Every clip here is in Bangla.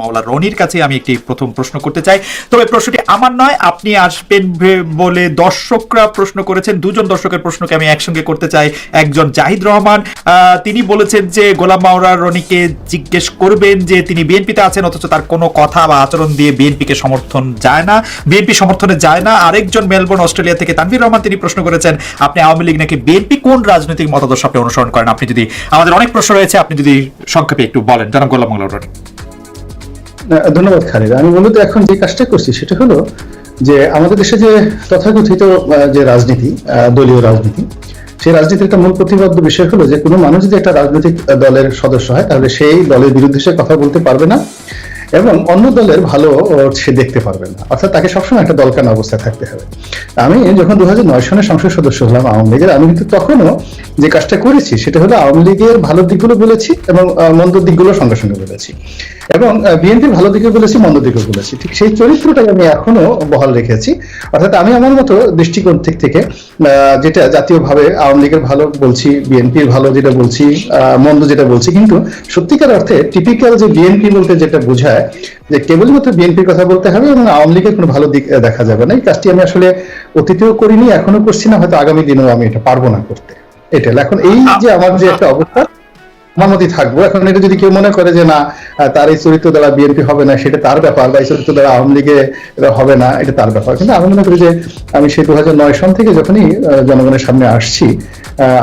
মাওলা রনির কাছে আমি একটি প্রথম প্রশ্ন করতে চাই। তবে প্রশ্নটি আমার নয়, আপনি আসবেন বলে দর্শকরা প্রশ্ন করেছেন। দুজন দর্শকের প্রশ্নকে আমি একসঙ্গে করতে চাই। একজন জাহিদ রহমান তিনি বলেছেন যে গোলাম মাওলা রনিকে জিজ্ঞেস করবেন যে তিনি বিএনপিতে আছেন, অথচ তার কোনো কথা বা আচরণ দিয়ে বিএনপিকে সমর্থন যায় না, বিএনপি সমর্থনে যায় না। আরেকজন মেলবোর্ন, অস্ট্রেলিয়া থেকে তানভীর রহমান, তিনি প্রশ্ন করেছেন, আপনি আওয়ামী লীগ নাকি বিএনপি? কোন রাজনৈতিক মতাদর্শ আপনি অনুসরণ করেন? আপনি যদি, আমাদের অনেক প্রশ্ন রয়েছে, আপনি যদি সংক্ষেপে একটু বলেন। জনাব গোলাম মাওলা রনি। ধন্যবাদ খালিদ। আমি মূলত এখন যে কাজটা করছি সেটা হলো যে আমাদের দেশে যে তথাকথিত যে রাজনীতি দলীয় রাজনীতি, সেই রাজনীতির একটা মূল প্রতিবদ্ধ বিষয় হলো যে কোনো মানুষ যদি একটা রাজনৈতিক দলের সদস্য হয়, তাহলে সেই দলের বিরুদ্ধে সে কথা বলতে পারবে না। এবং অন্য দলের ভালো সে দেখতে পারবে না। অর্থাৎ তাকে সবসময় একটা দলকান অবস্থায় থাকতে হবে? আমি যখন দু সনে সংসদ সদস্য হলাম আওয়ামী লীগের, আমি কিন্তু তখনও যে কাজটা করেছি সেটা হলো আওয়ামী লীগের ভালো দিকগুলো বলেছি এবং মন্দ দিকগুলো সঙ্গে সঙ্গে বলেছি। এবং বিএনপির ভালো দিকে বলেছি, মন্দ দিকে বলেছি। ঠিক সেই চরিত্রটাকে আমি এখনও বহাল রেখেছি। অর্থাৎ আমি আমার মতো দৃষ্টিকোণ থেকে থেকে যেটা জাতীয়ভাবে আওয়ামী লীগের ভালো বলছি, বিএনপির ভালো যেটা বলছি মন্দ যেটা বলছি, কিন্তু সত্যিকার অর্থে টিপিক্যাল যে বিএনপি বলতে যেটা বোঝায় যে কেবলমাত্র বিএনপির কথা বলতে হবে এবং আওয়ামী লীগের কোনো ভালো দিক দেখা যাবে না। এই কাজটি আমি আসলে অতীতেও করিনি এখনও করছি না, হয়তো আগামী দিনেও আমি এটা পারব না করতে। এটা এখন এই যে আমার যে একটা অবস্থা আমার মতোই থাকব। এখন এটা যদি কেউ মনে করে যে না তার এই চরিত্র দ্বারা বিএনপি হবে না, সেটা তার ব্যাপার বা এই চরিত্র দ্বারা আওয়ামী লীগে হবে না, এটা তার ব্যাপার। কিন্তু আমি মনে করি যে আমি সেই দু হাজার নয় সন থেকে যখনই জনগণের সামনে আসছি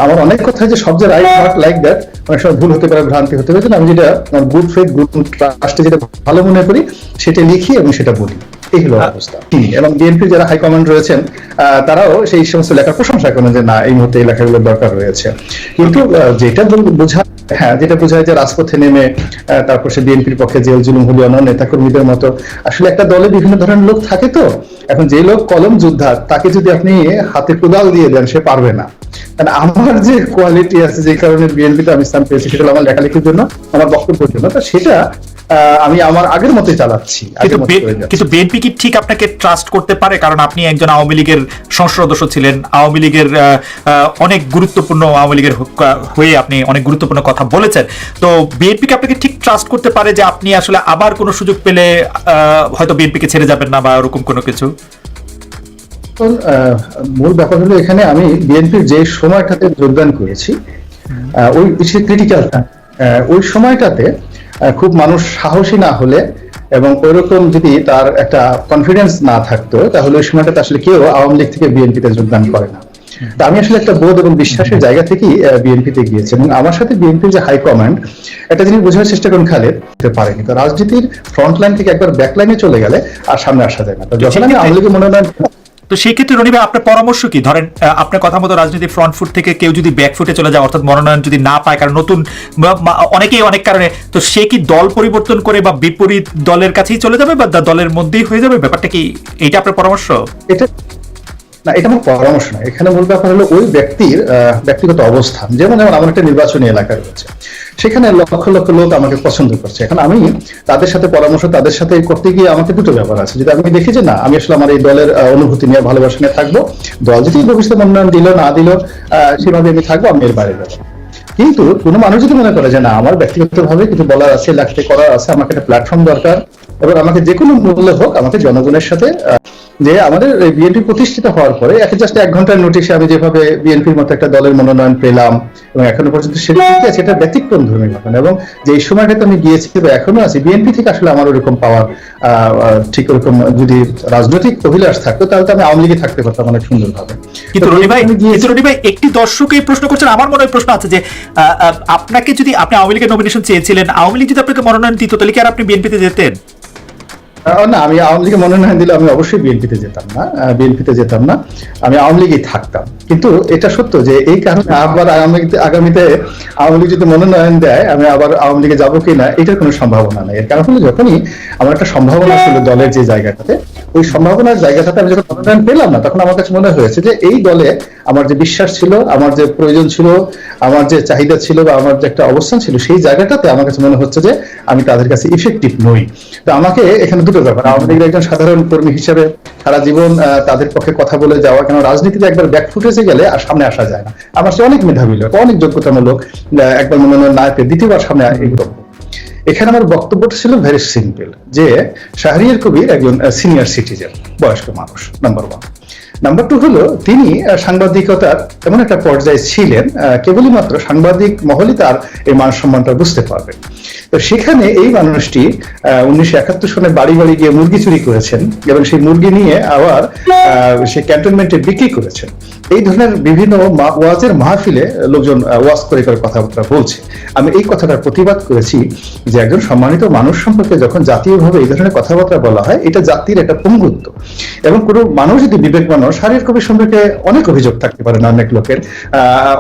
আমার অনেক কথা যে সব যে রাইট নট লাইক দ্যাট অনেক সময় ভুল হতে পারে, ভ্রান্তি হতে পারে আমি যেটা গুড ফেথ গুড ট্রাস্টে যেটা ভালো মনে করি, সেটা লিখি এবং সেটা বলি। এই হলো অবস্থা। এবং বিএনপির যারা হাইকমান্ড রয়েছেন তারাও সেই সমস্ত লেখার প্রশংসা করেন যে না এই মুহূর্তে এই লেখাগুলোর দরকার রয়েছে। কিন্তু যেটা বোঝা হ্যাঁ যেটা বোঝায় যে রাজপথে নেমে তারপর সে বিএনপির পক্ষে জেল জুলুম হলি নেতাকর্মীদের মতো আসলে একটা দলে বিভিন্ন ধরনের লোক থাকে তো। এখন যে লোক কলম যোদ্ধা তাকে যদি আপনি হাতে কোদাল দিয়ে দেন সে পারবে না। কারণ আমার যে কোয়ালিটি আছে যে কারণে বিএনপিতে আমি স্থান পেয়েছি সেটা আমার লেখালেখির জন্য আমার বক্তব্যের জন্য। তো সেটা আমি আমার আগের মতোই চালাচ্ছি কিন্তু বিএনপি কি ঠিক আপনাকে ট্রাস্ট করতে পারে? কারণ আপনি একজন আওয়ামী লীগের সংসদ সদস্য ছিলেন। আওয়ামী লীগের অনেক গুরুত্বপূর্ণ আওয়ামী লীগের হয়ে আপনি অনেক গুরুত্বপূর্ণ কথা বলেছেন। তো বিএনপি কি আপনাকে ঠিক ট্রাস্ট করতে পারে যে আপনি আসলে আবার কোনো সুযোগ পেলে হয়তো বিএনপিকে ছেড়ে যাবেন না বা ওরকম কোনো কিছু? মূল ব্যাপার হলো এখানে আমি বিএনপির যে সময়টাতে যোগদান করেছি ওই বিশেষ ক্রিটিক্যাল ওই সময়টাতে আহ, খুব মানুষ সাহসী না হলে এবং ওইরকম যদি তার একটা কনফিডেন্স না থাকতো তাহলে ওই সময়টাতে আসলে কেউ আওয়ামী লীগ থেকে বিএনপিতে যোগদান করে না। তা আমি আসলে একটা বোধ এবং বিশ্বাসের জায়গা থেকেই বিএনপিতে গিয়েছি এবং আমার সাথে বিএনপির যে হাই কমান্ড একটা জিনিস বোঝার চেষ্টা করুন খালেদ হতে পারেনি। তো রাজনীতির ফ্রন্ট লাইন থেকে একবার ব্যাক লাইনে চলে গেলে আর সামনে আসা যায় না। তো যখন আমি আওয়ামী লীগের মনোনয়ন তো সেই ক্ষেত্রে রনি ভাই, আপনার পরামর্শ কি? ধরেন আপনার কথা মতো রাজনীতি ফ্রন্ট ফুট থেকে কেউ যদি ব্যাক ফুটে চলে যায়, অর্থাৎ মনোনয়ন যদি না পায়, কারণ নতুন অনেকেই অনেক কারণে, তো সে কি দল পরিবর্তন করে বা বিপরীত দলের কাছেই চলে যাবে বা দলের মধ্যেই হয়ে যাবে? ব্যাপারটা কি এইটা আপনার পরামর্শ? এটা না, এটা আমার পরামর্শ না এখানে মূল ব্যাপার হলো ওই ব্যক্তির ব্যক্তিগত অবস্থান। যেমন যেমন আমার একটা নির্বাচনী এলাকা রয়েছে। সেখানে লক্ষ লক্ষ লোক আমাকে পছন্দ করছে। এখন আমি তাদের সাথে পরামর্শ, তাদের সাথে করতে গিয়ে আমাকে দুটো ব্যাপার আছে। যদি আমি দেখি যে না, আমি আসলে আমার এই দলের অনুভূতি নিয়ে ভালোবাসা নিয়ে থাকব, দল যদি ভবিষ্যতে মনোনয়ন দিল, না দিল সেভাবে আমি থাকব, আমি এর বাইরে যাব। কিন্তু কোনো মানুষ যদি মনে করে যে না, আমার ব্যক্তিগতভাবে কিছু বলার আছে, লাগতে করার আছে, আমাকে একটা প্ল্যাটফর্ম দরকার, এবং আমাকে যে কোনো মূল্য হোক, আমাকে জনগণের সাথে যে আমাদের বিএনপি প্রতিষ্ঠিত হওয়ার পরে একে জাস্ট এক ঘণ্টার নোটিশে আমি যেভাবে বিএনপির মতো একটা দলের মনোনয়ন পেলাম এবং এখনও পর্যন্ত সেটা আছে এটা ব্যতিক্রম ধর্মী ঘটনা এবং যে সময়টাতে আমি গিয়েছি বা এখনও আছি বিএনপি থেকে আসলে আমার ওরকম পাওয়ার ঠিক ওরকম যদি রাজনৈতিক অভিলাষ থাকতো তাহলে তো আমি আওয়ামী লীগে থাকতে পারতাম অনেক সুন্দরভাবে। কিন্তু রনি ভাই কিন্তু রনি ভাই একটি দর্শক এই প্রশ্ন করছেন আমার মনে হয় প্রশ্ন আছে যে আপনাকে যদি আপনি আওয়ামী লীগের নমিনেশন চেয়েছিলেন আওয়ামী লীগ যদি আপনাকে মনোনয়ন দিত তাহলে কি আর আপনি বিএনপিতে যেতেন? না, আমি আওয়ামী মনোনয়ন দিলে আমি অবশ্যই বিএনপিতে যেতাম না বিএনপিতে যেতাম না, আমি আওয়ামী লীগেই থাকতাম। কিন্তু এটা সত্য যে এই কারণে আবার আওয়ামী আগামীতে আওয়ামী লীগ যদি মনোনয়ন দেয়, আমি আবার আওয়ামী লীগে যাব এটার কোনো সম্ভাবনা নেই। এর কারণ হলো যখনই আমার একটা সম্ভাবনা ছিল দলের যে জায়গাটাতে, ওই সম্ভাবনার জায়গাটাতে আমি যখন মনোনয়ন পেলাম না, তখন আমার কাছে মনে হয়েছে যে এই দলে আমার যে বিশ্বাস ছিল, আমার যে প্রয়োজন ছিল, আমার যে চাহিদা ছিল বা আমার যে একটা অবস্থান ছিল, সেই জায়গাটাতে আমার কাছে মনে হচ্ছে যে আমি তাদের কাছে ইফেক্টিভ নই। তো আমাকে এখানে দুটো ব্যাপার। আওয়ামী লীগের একজন সাধারণ কর্মী হিসেবে সারা জীবন তাদের পক্ষে কথা বলে যাওয়া, কেন রাজনীতিতে একবার ব্যাক ফুটেছে গেলে আর সামনে আসা যায় না। আমার সে অনেক মেধাবী লোক, অনেক যোগ্যতামূলক একবার মনোনয়ন না পেয়ে দ্বিতীয়বার সামনে এগুলো। এখানে আমার বক্তব্যটা ছিল ভেরি সিম্পল যে শাহরিয়ার কবির একজন সিনিয়র সিটিজেন বয়স্ক মানুষ নাম্বার ওয়ান নাম্বার টু হলো, তিনি সাংবাদিকতার এমন একটা পর্যায়ে ছিলেন কেবলই মাত্র সাংবাদিক মহলই তার এই মান সম্মানটা বুঝতে পারবে। তো সেখানে এই মানুষটি উনিশশো একাত্তর সনে বাড়ি বাড়ি গিয়ে মুরগি চুরি করেছেন এবং সেই মুরগি নিয়ে আবার সেই ক্যান্টনমেন্টে বিক্রি করেছেন। এই ধরনের বিভিন্ন ওয়াজের মাহফিলে লোকজন ওয়াজ করে করে কথাবার্তা বলছে। আমি এই কথাটার প্রতিবাদ করেছি যে একজন সম্মানিত মানুষ সম্পর্কে যখন জাতীয়ভাবে এই ধরনের কথাবার্তা বলা হয়, এটা জাতির একটা পঙ্গুত্ব। এবং কোনো মানুষ যদি বিবেক মানুষ শারীরিক কবি সম্পর্কে অনেক অভিযোগ থাকতে পারে না অনেক লোকের।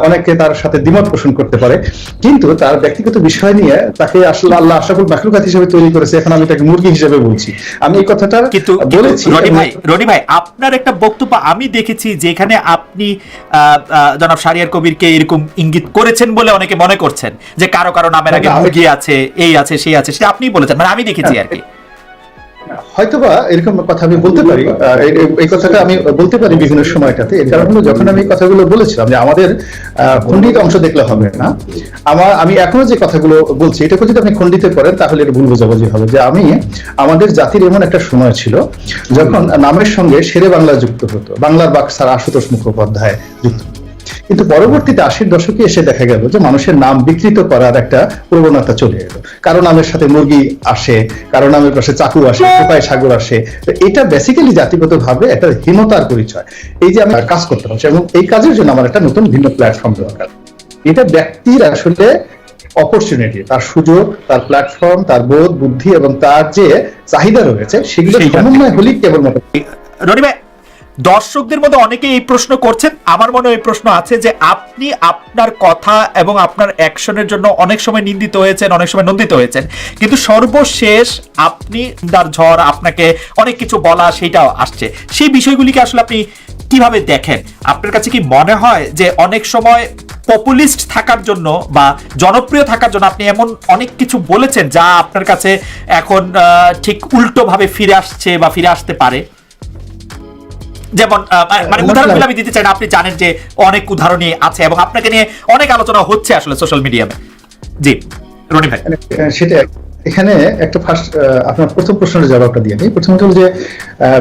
অনেকে তার সাথে দ্বিমত পোষণ করতে পারে। কিন্তু তার ব্যক্তিগত বিষয় নিয়ে তাকে আসলে আল্লাহ আশাফুল মাখলুকাত হিসেবে তৈরি করেছে। এখন আমি তাকে মুরগি হিসেবে বলছি। আমি এই কথাটা কিন্তু বলেছি রনি ভাই রনি ভাই আপনার একটা বক্তব্য আমি দেখেছি যেখানে আপনি জনাব শারিয়ার কবিরকে এরকম ইঙ্গিত করেছেন বলে অনেকে মনে করছেন যে কারও কারও নামের আগে মুরগি আছে এই আছে সেই আছে সেটা আপনি বলেছেন। মানে আমি দেখেছি আর কি। হয়তোবা এরকম কথা আমি বলতে পারি। এই- কথাটা আমি বলতে পারি বিভিন্ন সময়টাতে। এর কারণ হলো যখন আমি কথাগুলো বলেছিলাম যে আমাদের খণ্ডিত অংশ দেখলে হবে না আমার আমি এখনও যে কথাগুলো বলছি এটাকে যদি আপনি খণ্ডিত করেন তাহলে এটা ভুল বোঝাবুঝি হবে যে আমি আমাদের জাতির এমন একটা সময় ছিল যখন নামের সঙ্গে শেরে বাংলা যুক্ত হতো। বাংলার বাক্সার আশুতোষ মুখোপাধ্যায় যুক্ত। কিন্তু পরবর্তীতে আশির দশকে এসে দেখা গেল যে মানুষের নাম বিকৃত করার একটা প্রবণতা চলে এলো। কারও নামের সাথে মুরগি আসে কারও নামের পাশে চাকু আসে কোপায় সাগর আসে। তো এটা বেসিক্যালি জাতিগত ভাবে একটা হীনতার পরিচয়। এই যে আমি কাজ করতে হচ্ছে এবং এই কাজের জন্য আমার একটা নতুন ভিন্ন প্ল্যাটফর্ম দরকার। এটা ব্যক্তির আসলে অপরচুনিটি তার সুযোগ তার প্ল্যাটফর্ম তার বোধ বুদ্ধি এবং তার যে চাহিদা রয়েছে সেগুলো। সমন্বয় হলেই কেবলমাত্র রনি ভাই দর্শকদের মধ্যে অনেকে এই প্রশ্ন করছেন। আমার মনে এই প্রশ্ন আছে যে আপনি আপনার কথা এবং আপনার অ্যাকশনের জন্য অনেক সময় নিন্দিত হয়েছেন, অনেক সময় নন্দিত হয়েছেন। কিন্তু সর্বশেষ আপনি তার ঝড়, আপনাকে অনেক কিছু বলা সেটাও আসছে। সেই বিষয়গুলিকে আসলে আপনি কীভাবে দেখেন? আপনার কাছে কি মনে হয় যে অনেক সময় পপুলিস্ট থাকার জন্য বা জনপ্রিয় থাকার জন্য আপনি এমন অনেক কিছু বলেছেন যা আপনার কাছে এখন ঠিক উল্টোভাবে ফিরে আসছে বা ফিরে আসতে পারে? যেমন মানে এমন উদাহরণ আমি দিতে চাই না আপনি জানেন যে অনেক উদাহরণই আছে এবং আপনাকে নিয়ে অনেক আলোচনা হচ্ছে আসলে সোশ্যাল মিডিয়ামে জি রনি ভাই। মানে, সেটা এখানে একটা ফার্স্ট আপনার প্রথম প্রশ্নের জবাবটা দিয়ে দিই। প্রথমত হলো যে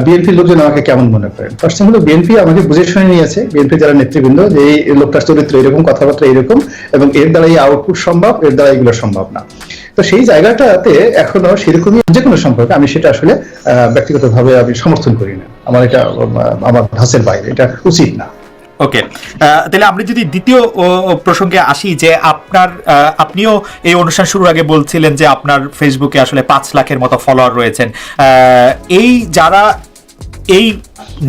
বিএনপির লোকজন আমাকে কেমন মনে করেন? ফার্স্ট হলো বিএনপি আমাকে বুঝে শুনে নিয়েছে। বিএনপি যারা নেতৃবৃন্দ যে এই লোকটার চরিত্র এরকম কথাবার্তা এরকম এবং এর দ্বারা এই আউটপুট সম্ভব এর দ্বারা এগুলো সম্ভব না। তো সেই জায়গাটাতে এখনও সেরকমই যে কোনো সম্পর্কে আমি সেটা আসলে আহ, ব্যক্তিগতভাবে আমি সমর্থন করি না। আমার এটা, আমার ধাসের বাইরে, এটা উচিত না। ওকে তাহলে আমরা যদি দ্বিতীয় প্রসঙ্গে আসি যে আপনার আপনিও এই অনুষ্ঠান শুরুর আগে বলছিলেন যে আপনার ফেসবুকে আসলে পাঁচ লাখের মতো ফলোয়ার রয়েছেন। এই যারা এই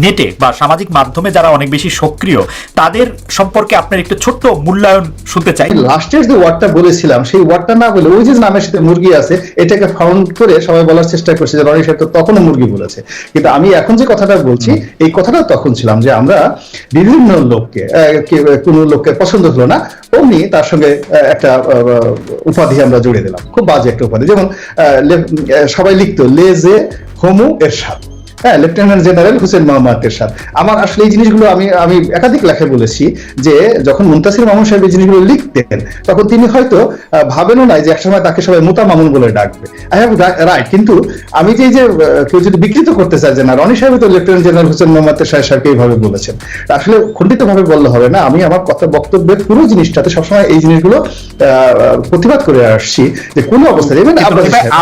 নেটে বা সামাজিক মাধ্যমে যারা অনেক বেশি সক্রিয়, তাদের সম্পর্কে আপনার একটু ছোট্ট মূল্যায়ন শুনতে চাই। লাস্টের যে ওয়ার্ডটা বলেছিলাম, সেই ওয়ার্ডটা না বলে ওই যে নামের সাথে মুরগি আছে, এটাকে ফাউন্ড করে সবাই বলার চেষ্টা করছে যে, রনি সাহেব তো তখনও মুরগি বলেছে। কিন্তু আমি এখন যে কথাটা বলছি, এই কথাটা তখন ছিলাম যে, আমরা বিভিন্ন লোককে কোনো লোককে পছন্দ হলো না, অমনি তার সঙ্গে একটা উপাধি আমরা জুড়ে দিলাম। খুব বাজে একটা উপাধি। যেমন সবাই লিখতো, লেজে হোমু এরশাদ। হ্যাঁ লেফটেন্যান্ট জেনারেল হুসেন মোহাম্মদ এরশাদ আমার আসলে এই জিনিসগুলো আমি আমি একাধিক লেখায় বলেছি যে যখন মুন্তাসির মামুন সাহেব এই জিনিসগুলো লিখতেন তখন তিনি হয়তো ভাবেনও নাই যে একসময় তাকে সবাই মোতা মামুন বলে ডাকবে। আই হ্যাভ রাইট কিন্তু আমি যে যে কেউ যদি বিকৃত করতে চায় যে না রনি সাহেব তো লেফটেন্যান্ট জেনারেল হুসেন মোহাম্মদ সাহেব সাহেবকে এইভাবে বলেছেন। আসলে খণ্ডিত ভাবে বললে হবে না। আমি আমার কথা বক্তব্যের পুরো জিনিসটাতে সবসময় এই জিনিসগুলো আহ, প্রতিবাদ করে আসছি যে কোনো অবস্থায়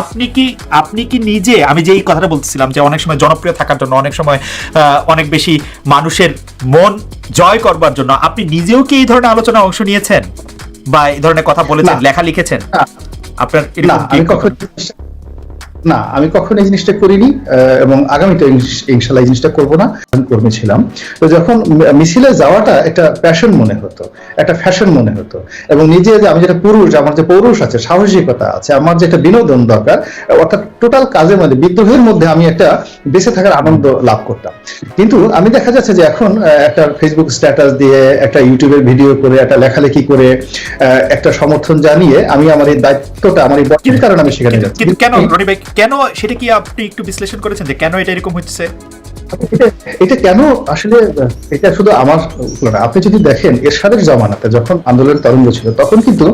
আপনি কি আপনি কি নিজে আমি যে এই কথাটা বলতেছিলাম যে অনেক সময় জনপ্রিয় থাকার জন্য অনেক সময় আহ, অনেক বেশি মানুষের মন জয় করবার জন্য। আপনি নিজেও কি এই ধরনের আলোচনা অংশ নিয়েছেন? বা এই ধরনের কথা বলেছেন লেখা লিখেছেন। আপনার না আমি কখন এই জিনিসটা করিনি এবং আগামীতে ইনশাল্লাহ এই জিনিসটা করব না কর্মী ছিলাম। তো যখন মিছিলে যাওয়াটা একটা প্যাশন মনে হতো একটা ফ্যাশন মনে হতো এবং নিজে যে আমি যেটা পুরুষ আমার যে পৌরুষ আছে সাহসিকতা আছে আমার যে একটা বিনোদন দরকার অর্থাৎ টোটাল কাজের মধ্যে বিদ্রোহের মধ্যে আমি একটা বেঁচে থাকার আনন্দ লাভ করতাম। কিন্তু আমি দেখা যাচ্ছে যে এখন একটা ফেসবুক স্ট্যাটাস দিয়ে একটা ইউটিউবের ভিডিও করে একটা লেখালেখি করে আহ, একটা সমর্থন জানিয়ে আমি আমার এই দায়িত্বটা আমার এই বটির কারণে আমি সেখানে কিন্তু- যাচ্ছি। কেন রনি ভাই কেন সেটা কি আপনি একটু বিশ্লেষণ করেছেন যে কেন এটা এরকম হচ্ছে? এটা- কেন আসলে এটা শুধু আমার না। আপনি যদি দেখেন এরশাদের জমানাতে যখন আন্দোলনের তরঙ্গ ছিল তখন কিন্তু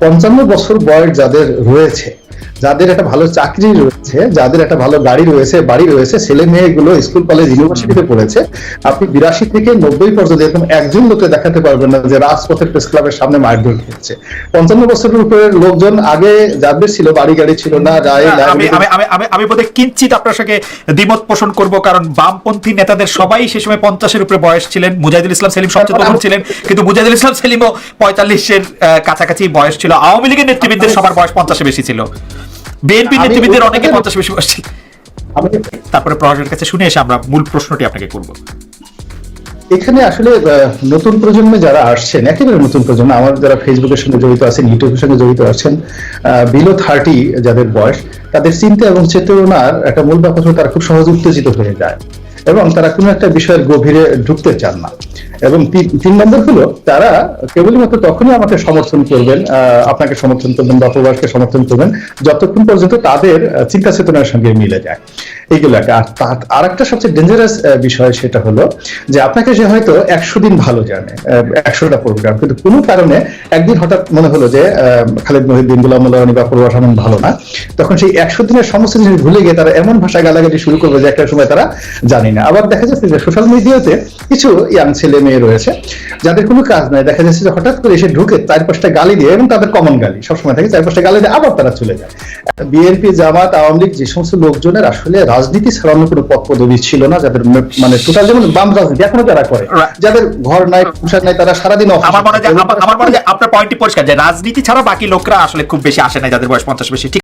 পঞ্চান্ন বছর বয়স যাদের রয়েছে যাদের একটা ভালো চাকরি রয়েছে যাদের একটা ভালো গাড়ি রয়েছে বাড়ি রয়েছে ছেলে মেয়েগুলো স্কুল কলেজ ইউনিভার্সিটিতে পড়েছে আপনি বিরাশি থেকে নব্বই পর্যন্ত এরকম একজন লোকে দেখাতে পারবেন না যে রাজপথের প্রেস ক্লাবের সামনে দৌড় খেয়েছে পঞ্চান্ন বছরের উপরে লোকজন আগে যাদের ছিল বাড়ি গাড়ি ছিল না রায় আমি liability- আমি আমি আমি আমি বোধহয় কিঞ্চিত আপনার সঙ্গে দ্বিমত পোষণ করব কারণ বামপন্থী নেতাদের সবাই সে সময় পঞ্চাশের উপরে বয়স ছিলেন। মুজাহিদুল ইসলাম সেলিম সবচেয়ে তরুণ ছিলেন কিন্তু মুজাহিদুল ইসলাম সেলিমও পঁয়তাল্লিশের কাছাকাছি বয়স ছিল। আওয়ামী লীগের নেতৃবৃন্দের সবার বয়স পঞ্চাশে বেশি ছিল। বিএনপি নেতৃবৃন্দের অনেকে পঞ্চাশ বেশি বয়স। ছিল তারপরে প্রহারের কাছে শুনে এসে আমরা মূল প্রশ্নটি আপনাকে করব। এখানে আসলে নতুন প্রজন্মে যারা আসছেন একেবারে নতুন প্রজন্ম আমার যারা ফেসবুকের সঙ্গে জড়িত আছেন ইউটিউবের সঙ্গে জড়িত আছেন বিলো থার্টি যাদের বয়স তাদের চিন্তা এবং চেতনার একটা মূল ব্যাপার তারা খুব সহজে উত্তেজিত হয়ে যায়। এবং তারা কোনো একটা বিষয়ের গভীরে ঢুকতে চান না। এবং তিন নম্বর হলো, তারা কেবলমাত্র তখনই আমাকে সমর্থন করবেন আপনাকে সমর্থন করবেন বা প্রবাসকে সমর্থন করবেন যতক্ষণ পর্যন্ত তাদের চিন্তা চেতনার সঙ্গে মিলে যায়। এইগুলো একটা। আর একটা সবচেয়ে ডেঞ্জারাস বিষয় সেটা হলো যে আপনাকে সে হয়তো একশো দিন ভালো জানে একশোটা প্রোগ্রাম কিন্তু কোনো কারণে একদিন হঠাৎ মনে হলো যে খালেদ মহিউদ্দিন, গুলাম মোল্লানি বা প্রবাস আহমেদ ভালো না, তখন সেই একশো দিনের সমস্ত জিনিস ভুলে গিয়ে তারা এমন ভাষায় গালাগালি শুরু করবে যে একটা সময় তারা জানি না। আবার দেখা যাচ্ছে যে সোশ্যাল মিডিয়াতে কিছু ইয়াং ছেলে মেয়ে রয়েছে যাদের কোনো কাজ নাই। দেখা যাচ্ছে যে হঠাৎ করে এসে ঢুকে চার পাঁচটা গালি দিয়ে এবং তাদের কমন গালি। সবসময় থাকে চার পাঁচটা গালি দিয়ে আবার তারা চলে যায়। বিএনপি জামাত আওয়ামী লীগ যে সমস্ত লোকজনের আসলে রাজনীতি ছাড়ানো কোনো পদ পদবি ছিল না যাদের মানে টোটাল যেমন বাম রাজনীতি এখনও যারা করে যাদের ঘর নাই সংসার নাই তারা সারাদিন আমার মনে হয়। আমার- মনে হয় আপনার পয়েন্টটি পরিষ্কার যে রাজনীতি ছাড়া বাকি লোকরা আসলে খুব বেশি আসে না যাদের বয়স পঞ্চাশ বেশি